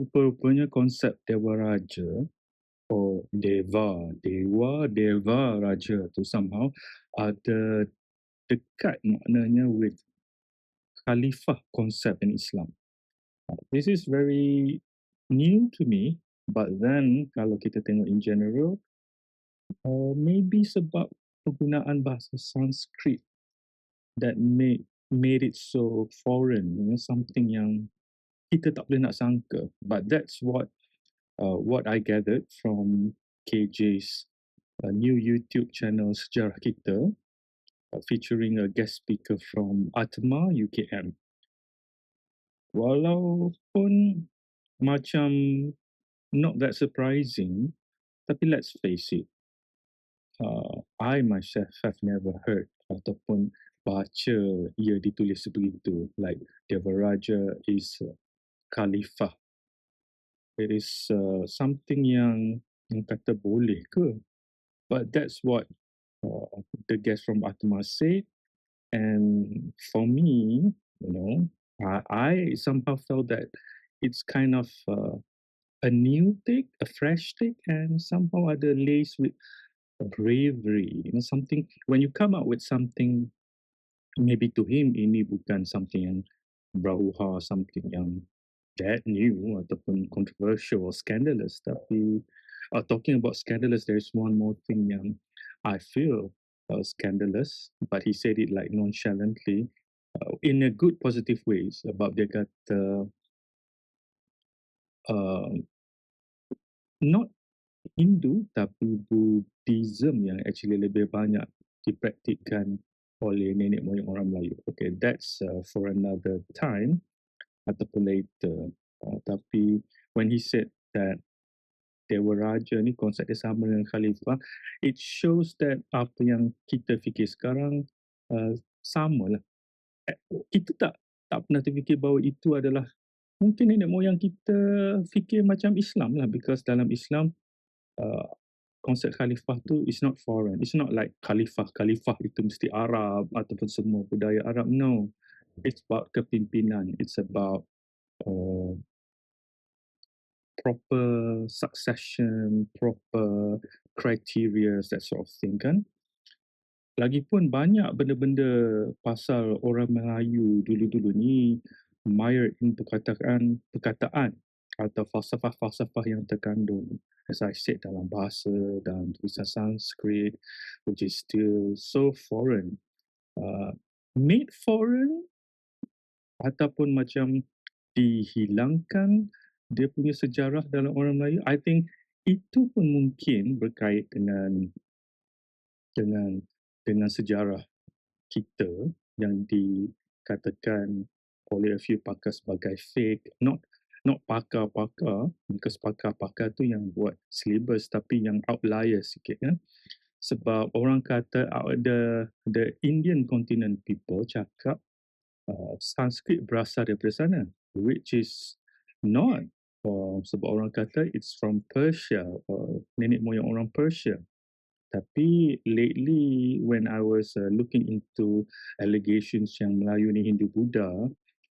rupa-rupanya konsep Dewa Raja or Deva, Dewa, Deva, Raja tu somehow ada dekat maknanya with Khalifah concept in Islam. This is very new to me, but then kalau kita tengok in general, uh, maybe sebab penggunaan bahasa Sanskrit that made made it so foreign, you know, something yang kita tak boleh nak sangka. But that's what uh, what I gathered from KJ's uh, new YouTube channel Sejarah Kita, uh, featuring a guest speaker from Atma UKM. Walaupun macam not that surprising, tapi let's face it, uh, I myself have never heard ataupun baca ia ditulis sebegitu. Like Devaraja is uh, Khalifah. It is uh, something yang yang kata boleh ke? But that's what uh, the guest from Atma said. And for me, you know, I, I somehow felt that it's kind of uh, a new take, a fresh take, and somehow other laced with bravery. You know, something when you come up with something, maybe to him ini bukan something yang brauha, something yang that new ataupun controversial or scandalous. Tapi uh, talking about scandalous, there's one more thing yang I feel uh, scandalous, but he said it like nonchalantly, uh, in a good positive ways. About dia kata, uh, not Hindu tapi Buddhism yang actually lebih banyak dipraktikkan oleh nenek moyang orang Melayu. Okay, that's uh, for another time ataupun later. Uh, tapi when he said that Dewa Raja ni konsep dia sama dengan Khalifah, it shows that apa yang kita fikir sekarang uh, sama lah. Eh, Kita tak tak pernah terfikir bahawa itu adalah mungkin nenek moyang kita fikir macam Islam lah because dalam Islam uh, konsep khalifah tu is not foreign. It's not like khalifah, khalifah itu mesti Arab ataupun semua budaya Arab. No. It's about kepimpinan. It's about uh, proper succession, proper criteria, that sort of thing kan. Lagipun banyak benda-benda pasal orang Melayu dulu-dulu ni mired in perkataan perkataan atau falsafah-falsafah yang terkandung as I said dalam bahasa dalam tulisan Sanskrit which is still so foreign uh, made foreign ataupun macam dihilangkan dia punya sejarah dalam orang Melayu I think itu pun mungkin berkait dengan dengan dengan sejarah kita yang dikatakan oleh a few pakar sebagai fake not not pakar-pakar because pakar-pakar tu yang buat syllabus tapi yang outlier sikit kan. Sebab orang kata uh, the the Indian continent people cakap uh, Sanskrit berasal daripada sana which is not uh, sebab orang kata it's from Persia uh, nenek moyang orang Persia tapi lately when I was uh, looking into allegations yang Melayu ni Hindu Buddha,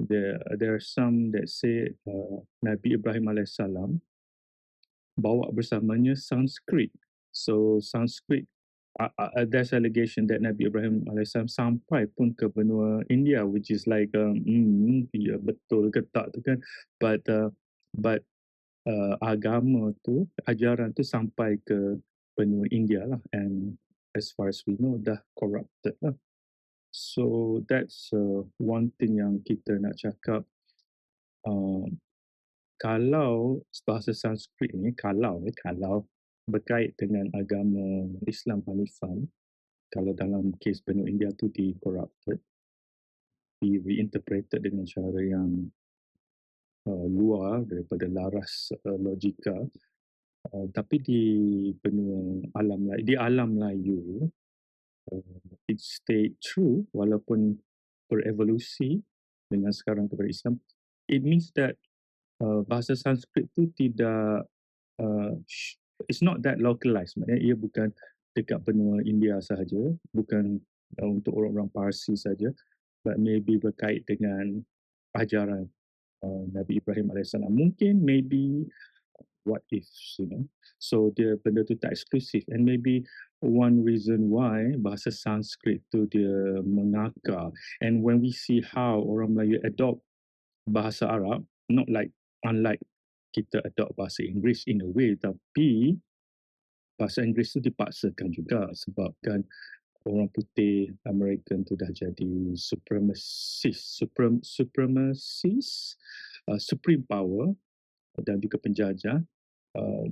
there there are some that say uh, Nabi Ibrahim alaihissalam bawa bersamanya Sanskrit. So Sanskrit there's allegation that Nabi Ibrahim alaihissalam sampai pun ke benua India which is like um, hmm, ya betul ke tak tu kan? But uh, but uh, agama tu ajaran tu sampai ke benua India lah. And as far as we know dah corrupted lah. So that's uh, one thing yang kita nak cakap. Uh, kalau bahasa Sanskrit ni kalau eh, kalau berkait dengan agama Islam Hanifan kalau dalam kes benua India tu di corrupted di reinterpreted dengan cara yang uh, luar daripada laras uh, logika Uh, tapi di benua alam Melayu, di alam Melayu, uh, it stayed true walaupun berevolusi dengan sekarang kepada Islam. It means that uh, bahasa Sanskrit tu tidak, uh, it's not that localized. Maksudnya ia bukan dekat benua India sahaja, bukan uh, untuk orang-orang Parsi saja, but maybe berkait dengan ajaran uh, Nabi Ibrahim AS. Mungkin, maybe, what if, you know. So dia benda tu tak eksklusif and maybe one reason why bahasa Sanskrit tu dia mengakar and when we see how orang Melayu adopt bahasa Arab not like unlike kita adopt bahasa Inggeris in a way tapi bahasa Inggeris tu dipaksakan juga sebab kan orang putih American tu dah jadi supremacist suprem supremacist uh, supreme power dan juga penjajah uh,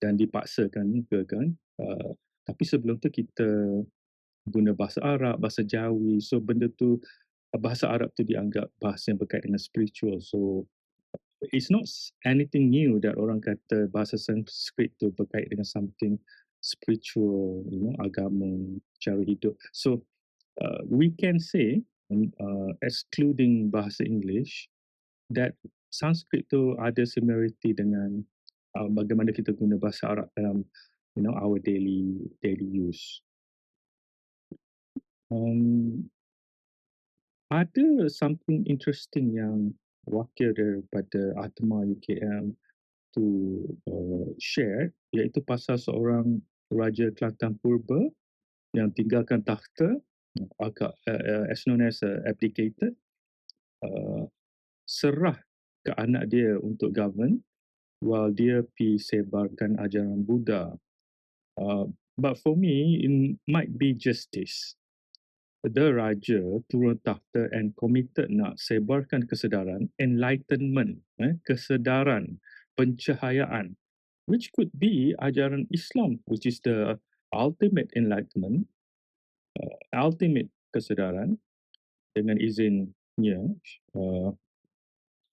dan dipaksakan ke kan uh, tapi sebelum tu kita guna bahasa Arab bahasa Jawi so benda tu bahasa Arab tu dianggap bahasa yang berkaitan dengan spiritual so it's not anything new that orang kata bahasa Sanskrit tu berkait dengan something spiritual, you know, agama, cara hidup. So uh, we can say, uh, excluding bahasa English, that Sanskrit tu ada similarity dengan uh, bagaimana kita guna bahasa Arab dalam, you know, our daily daily use. Um, ada something interesting yang wakil daripada Atma UKM to uh, share iaitu pasal seorang Raja Kelantan Purba yang tinggalkan takhta agak uh, as known as uh, abdicated uh, serah ke anak dia untuk govern while dia pi sebarkan ajaran Buddha. Uh, but for me it might be justice raja turun takhta and committed nak sebarkan kesedaran enlightenment eh, kesedaran pencahayaan which could be ajaran Islam, which is the ultimate enlightenment, uh, ultimate kesedaran dengan izinnya uh,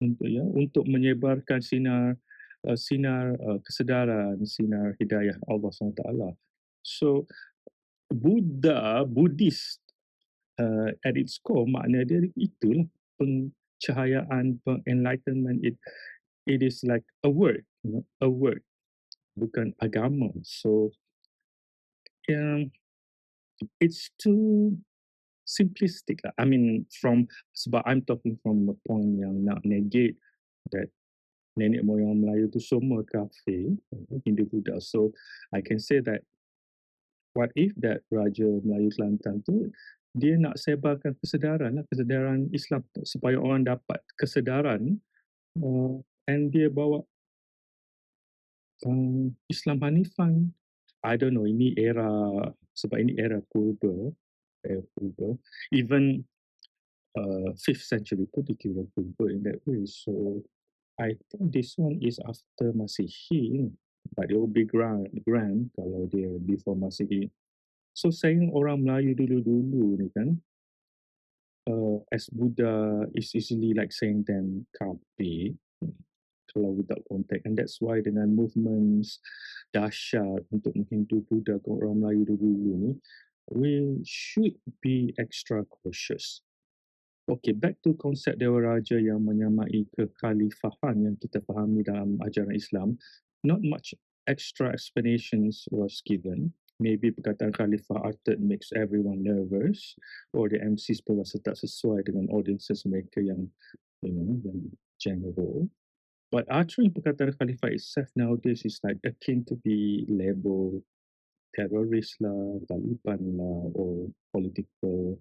untuk ya untuk menyebarkan sinar uh, sinar uh, kesedaran, sinar hidayah Allah SWT. So Buddha, Buddhist uh, at its core makna dia itulah pencahayaan, enlightenment. It it is like a word, you know, a word bukan agama. So, um, it's too simplistic. Lah. I mean, from sebab I'm talking from a point yang nak negate that nenek moyang Melayu tu semua kafir, Hindu Buddha. So, I can say that what if that Raja Melayu Kelantan tu dia nak sebarkan kesedaran lah, kesedaran Islam supaya orang dapat kesedaran uh, and dia bawa um, Islam Hanifan. I don't know, ini era, sebab ini era purba, era purba. Even uh, 5th century pun dikira purba in that way. So, I think this one is after Masihi. But it will be grand, grand kalau dia before Masihi. So, sayang orang Melayu dulu-dulu ni kan, uh, as Buddha is easily like saying them kafir kalau without contact and that's why dengan movements dahsyat untuk menghindu Buddha ke orang Melayu dulu ni we should be extra cautious Okay, back to konsep Dewa Raja yang menyamai kekhalifahan yang kita fahami dalam ajaran Islam. Not much extra explanations was given. Maybe perkataan Khalifah uttered makes everyone nervous or the MCs pun rasa tak sesuai dengan audiences mereka yang, you know, yang general. But uttering perkataan khalifah itself nowadays is like akin to be labeled terrorist lah, Taliban lah, or politically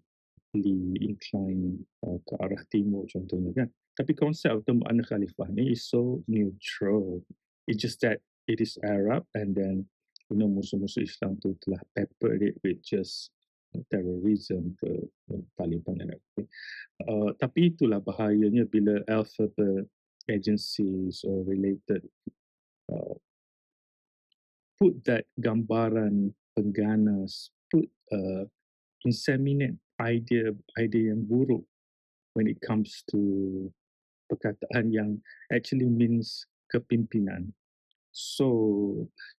inclined uh, ke arah timur contohnya kan. Tapi konsep atau makna khalifah ni is so neutral. It's just that it is Arab and then you know musuh-musuh Islam tu telah peppered it with just terrorism ke Taliban dan everything. Uh, tapi itulah bahayanya bila alphabet agencies or related uh, put that gambaran pengganas, put uh, inseminate idea idea yang buruk when it comes to perkataan yang actually means kepimpinan. So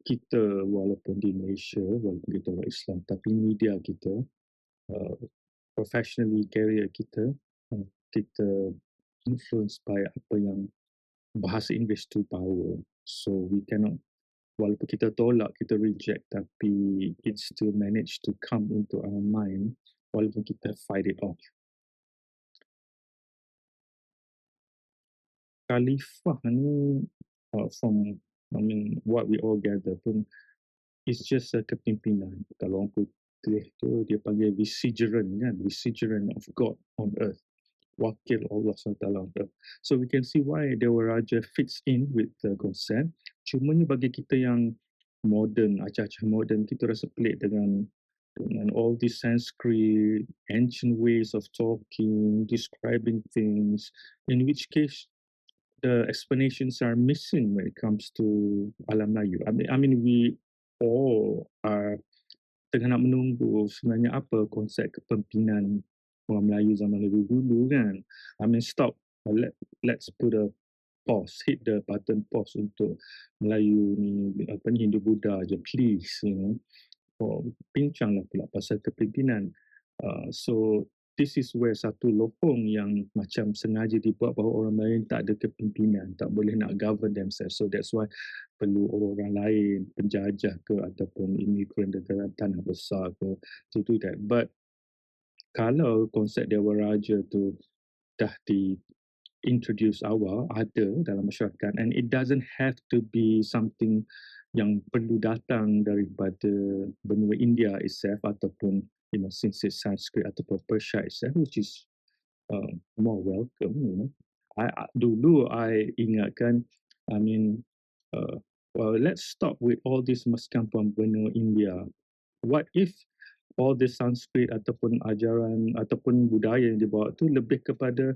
kita walaupun di Malaysia, walaupun kita orang Islam, tapi media kita, uh, professionally career kita, uh, kita influenced by apa yang bahasa English tu power. So we cannot, walaupun kita tolak, kita reject, tapi it still manage to come into our mind walaupun kita fight it off. khalifah ni uh, from I mean what we all gather pun it's just a kepimpinan. Kalau orang putih tu dia panggil vicegerent kan, vicegerent of God on earth. Wakil Allah SWT on earth. So we can see why Dewa Raja fits in with the concept. Cuma ni bagi kita yang modern, acah-acah modern, kita rasa pelik dengan dengan all these Sanskrit, ancient ways of talking, describing things, in which case the explanations are missing when it comes to alam Melayu. I mean, I mean we all are tengah nak menunggu sebenarnya apa konsep kepemimpinan orang Melayu zaman lebih dulu kan. I mean stop, let, let's put a pause, hit the button pause untuk Melayu ni, apa ni Hindu Buddha je please, you know oh, bincanglah pula pasal kepimpinan. Uh, so this is where satu lopong yang macam sengaja dibuat bahawa orang lain tak ada kepimpinan, tak boleh nak govern themselves. So that's why perlu orang-orang lain, penjajah ke ataupun imigran dari tanah besar ke to do that. But kalau konsep Dewa Raja tu dah di introduce awal ada dalam masyarakat and it doesn't have to be something yang perlu datang daripada benua India itself ataupun you know since it's Sanskrit ataupun Persia itself which is uh, more welcome you know. I, I dulu I ingatkan I mean uh, well let's stop with all this from benua India. What if all the Sanskrit ataupun ajaran ataupun budaya yang dibawa tu lebih kepada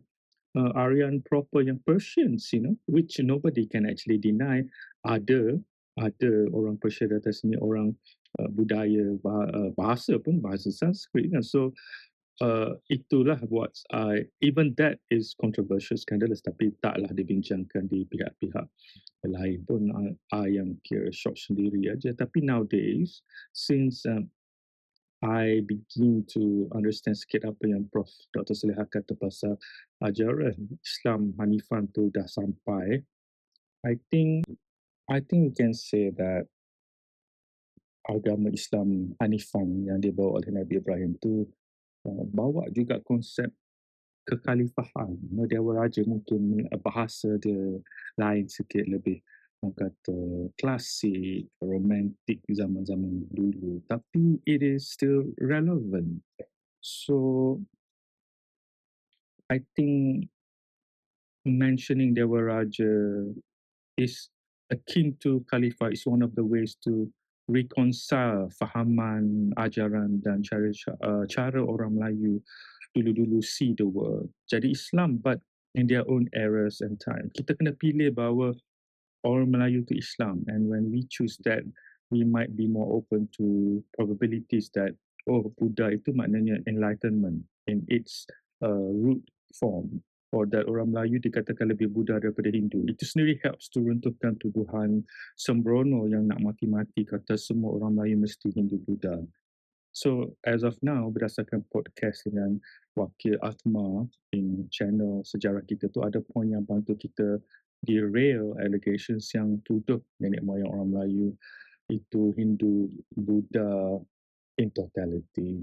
uh, Aryan proper yang Persians you know which nobody can actually deny. Ada ada orang Persia di atas sini orang uh, budaya uh, bahasa pun bahasa Sanskrit kan so uh, itulah buat I even that is controversial scandalous tapi taklah dibincangkan di pihak-pihak lain pun I, I yang kira shock sendiri aja tapi nowadays since um, I begin to understand sikit apa yang Prof. Dr. Seleha kata pasal ajaran Islam Hanifan tu dah sampai. I think I think we can say that agama Islam Hanifan yang dibawa oleh Nabi Ibrahim tu uh, bawa juga konsep kekhalifahan. Raja mungkin bahasa dia lain sikit lebih orang kata klasik, romantik zaman-zaman dulu. Tapi it is still relevant. So I think mentioning Dewa Raja is akin to khalifah is one of the ways to reconcile fahaman, ajaran dan cara uh, cara orang Melayu dulu-dulu see the world. Jadi Islam but in their own eras and time. Kita kena pilih bahawa orang Melayu tu Islam and when we choose that we might be more open to probabilities that oh Buddha itu maknanya enlightenment in its uh, root form or that orang Melayu dikatakan lebih Buddha daripada Hindu. Itu sendiri helps to runtuhkan tuduhan sembrono yang nak mati-mati kata semua orang Melayu mesti Hindu Buddha. So as of now berdasarkan podcast dengan wakil Atma in channel sejarah kita tu ada poin yang bantu kita derail allegations yang tuduh nenek moyang orang Melayu itu Hindu Buddha in totality.